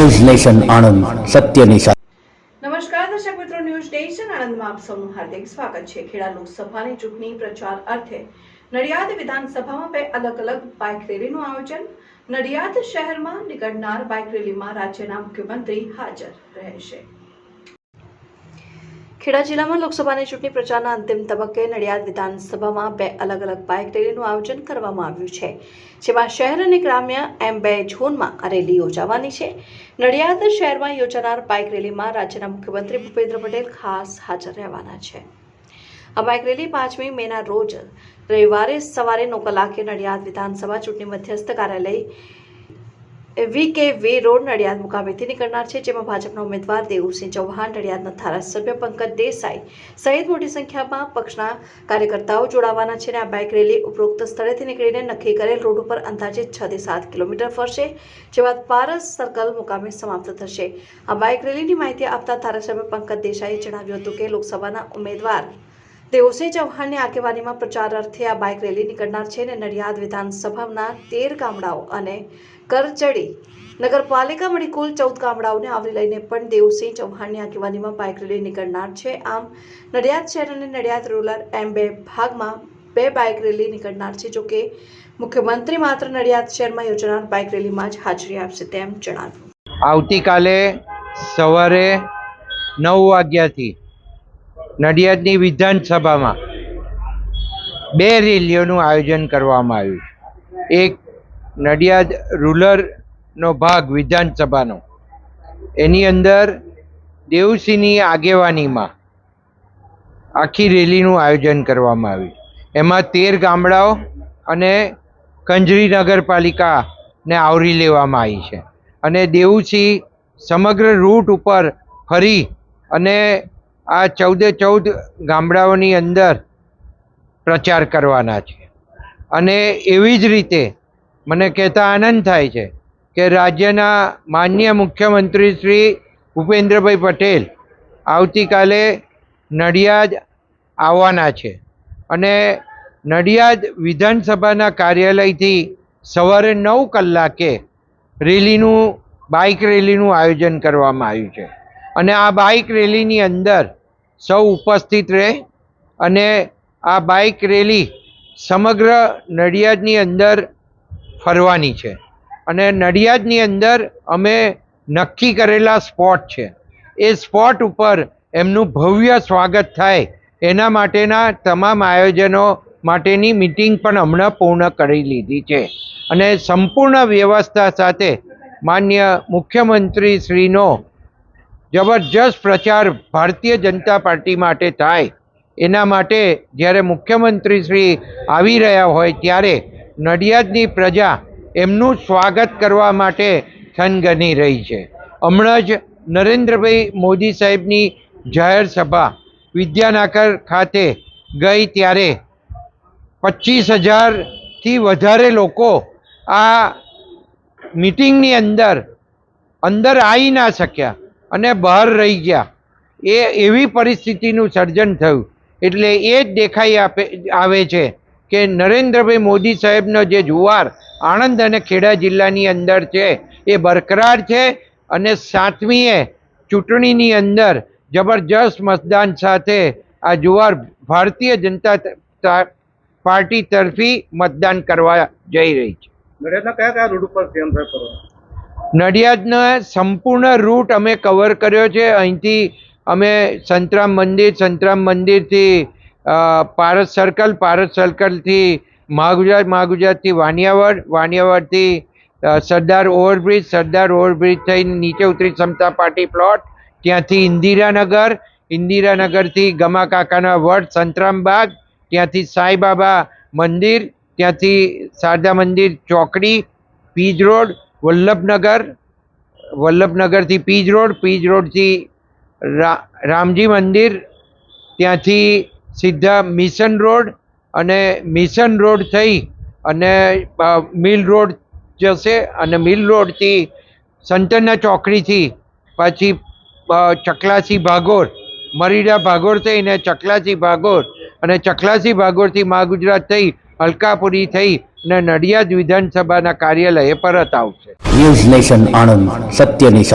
News nation Anand સત્યની સાથે નમસ્કાર દર્શક મિત્રો ન્યૂઝ નેશન આણંદમાં આપ સૌનું હાર્દિક સ્વાગત છે. ખેડા લોકસભાની ચૂંટણી પ્રચાર અર્થે નડિયાદ વિધાનસભામાં બે અલગ અલગ બાઇક રેલીનું આયોજન નડિયાદ શહેરમાં નીકળનાર બાઇક રેલીમાં રાજ્યના મુખ્યમંત્રી હાજર રહેશે ખેડા જિલ્લામાં લોકસભાની ચૂંટણી પ્રચારના અંતિમ તબક્કે નડિયાદ વિધાનસભામાં બે અલગ અલગ બાઇક રેલીનું આયોજન કરવામાં આવ્યું છે, જેમાં શહેર અને ગ્રામ્ય એમ બે ઝોનમાં આ રેલી યોજાવાની છે. નડિયાદ શહેરમાં યોજાનાર બાઇક રેલીમાં રાજ્યના મુખ્યમંત્રી ભૂપેન્દ્ર પટેલ ખાસ હાજર રહેવાના છે. આ બાઇક રેલી પાંચમી મેના રોજ રવિવારે સવારે નવ કલાકે નડિયાદ વિધાનસભા ચૂંટણી મધ્યસ્થ કાર્યાલય V K V road Nadiad મુકામેથી નીકળનાર છે, જેમાં ભાજપના ઉમેદવાર દેવુસિંહ ચૌહાણ, નડિયાદના ધારાસભ્ય પંકજ દેસાઈ સહિત મોટી સંખ્યામાં પક્ષના કાર્યકર્તાઓ જોડાવાના છે અને આ બાઇક રેલી ઉપરોક્ત સ્થળેથી નીકળીને નક્કી કરેલ રોડ ઉપર અંદાજે છ થી સાત કિલોમીટર ફરશે જે બાદ પારસ સર્કલ મુકામે સમાપ્ત થશે. આ બાઇક રેલીની માહિતી આપતા ધારાસભ્ય પંકજ દેસાઈએ જણાવ્યું હતું કે લોકસભાના ઉમેદવાર દેવસિંહ ચૌહાણની આગેવાનીમાં પ્રચાર અર્થે આ બાઇક રેલી નીકળનાર છે અને નડિયાદ વિધાનસભાના તેર ગામડાઓ અને કરચડી નગરપાલિકા મળી કુલ ચૌદ ગામડાઓને આવરી લઈને પણ દેવસિંહ ચૌહાણની આગેવાનીમાં બાઇક રેલી નીકળનાર છે. આમ, નડિયાદ શહેર અને નડિયાદ રૂરલ એમ બે ભાગમાં બે બાઇક રેલી નીકળનાર છે, જોકે મુખ્યમંત્રી માત્ર નડિયાદ શહેરમાં યોજાનાર બાઇક રેલીમાં જ હાજરી આપશે તેમ જણાવ્યું. આવતીકાલે સવારે નવ વાગ્યાથી નડિયાદની વિધાનસભામાં બે રેલીઓનું આયોજન કરવામાં આવ્યું એક નડિયાદ રૂરલનો ભાગ વિધાનસભાનો. એની અંદર દેવસિંહની આગેવાનીમાં આખી રેલીનું આયોજન કરવામાં આવ્યું એમાં તેર ગામડાઓ અને કંજરી નગરપાલિકાને આવરી લેવામાં આવી છે. અને દેવુસિંહ સમગ્ર રૂટ ઉપર ફરી અને આ ચૌદે ચૌદ ગામડાઓની અંદર પ્રચાર કરવાના છે. અને એવી જ રીતે મને કહેતા આનંદ થાય છે કે રાજ્યના માન્ય મુખ્યમંત્રી શ્રી ભૂપેન્દ્રભાઈ પટેલ આવતીકાલે નડિયાદ આવવાના છે. અને નડિયાદ વિધાનસભાના કાર્યાલયથી સવારે નવ કલાકે રેલીનું, બાઇક રેલીનું આયોજન કરવામાં આવ્યું છે. અને આ બાઇક રેલીની અંદર સૌ ઉપસ્થિત રહે અને આ બાઇક રેલી સમગ્ર નડિયાદની અંદર ફરવાની છે. અને નડિયાદની અંદર અમે નક્કી કરેલા સ્પોટ છે. એ સ્પોટ ઉપર એમનું ભવ્ય સ્વાગત થાય. એના માટેના તમામ આયોજનો માટેની મિટિંગ પણ હમણાં પૂર્ણ કરી લીધી છે. અને સંપૂર્ણ વ્યવસ્થા સાથે માન્ય મુખ્યમંત્રી શ્રીનો જબરજસ્ત પ્રચાર ભારતીય જનતા પાર્ટી માટે થાય. એના માટે જ્યારે મુખ્યમંત્રી શ્રી આવી રહ્યા હોય ત્યારે નડિયાદની પ્રજા એમનું સ્વાગત કરવા માટે થનગની રહી છે. હમણાં જ નરેન્દ્રભાઈ મોદી સાહેબની જાહેર સભા વિદ્યાનગર ખાતે ગઈ ત્યારે પચીસ હજારથી વધારે લોકો આ મિટિંગની અંદર અંદર આવી ના શક્યા. અને બહાર રહી ગયા. એ એવી પરિસ્થિતિનું સર્જન થયું. એટલે એ જ દેખાઈ આપે, આવે છે કે નરેન્દ્રભાઈ મોદી સાહેબનો જે જુવાર આણંદ અને ખેડા જિલ્લાની અંદર છે, એ બરકરાર છે અને સાતમીએ ચૂંટણીની અંદર જબરજસ્ત મતદાન સાથે આ જુવાર ભારતીય જનતા પાર્ટી તરફી મતદાન કરવા જઈ રહી છે. કયા કયા રૂટ ઉપર કેમ કરવાના નડિયાદનો સંપૂર્ણ રૂટ અમે કવર કર્યો છે. અહીંથી અમે સંતરામ મંદિર, સંતરામ મંદિરથી પારસ સર્કલ પારસ સર્કલથી મહાગુજરાત મહાગુજરાતથી વાણિયાવાડ વાણિયાવાડથી સરદાર ઓવરબ્રિજ સરદાર ઓવરબ્રિજ થઈને નીચે ઉતરી સમતા પાર્ટી પ્લોટ ત્યાંથી ઇન્દિરાનગર, ઇન્દિરાનગરથી ગમા કાકાના વડ સંતરામબાગ ત્યાંથી સાંઈબાબા મંદિર, ત્યાંથી શારદા મંદિર ચોકડી, પીજ રોડ વલ્લભનગર, વલ્લભનગરથી પીજ રોડ, પીજ રોડથી રામજી મંદિર, ત્યાંથી સીધા મિશન રોડ અને મિશન રોડ થઈ અને મિલ રોડ જશે અને મિલ રોડથી સંતના ચોકડીથી પછી ચકલાસી ભાગોર, મરીડા ભાગોર થઈને ચકલાસી ભાગોર અને ચકલાસી ભાગોરથી મા ગુજરાત થઈ અલકાપુરી થઈ અને નડિયાદ વિધાનસભાના કાર્યાલયે પરત આવશે. ન્યૂઝ નેશન આણંદ સત્યની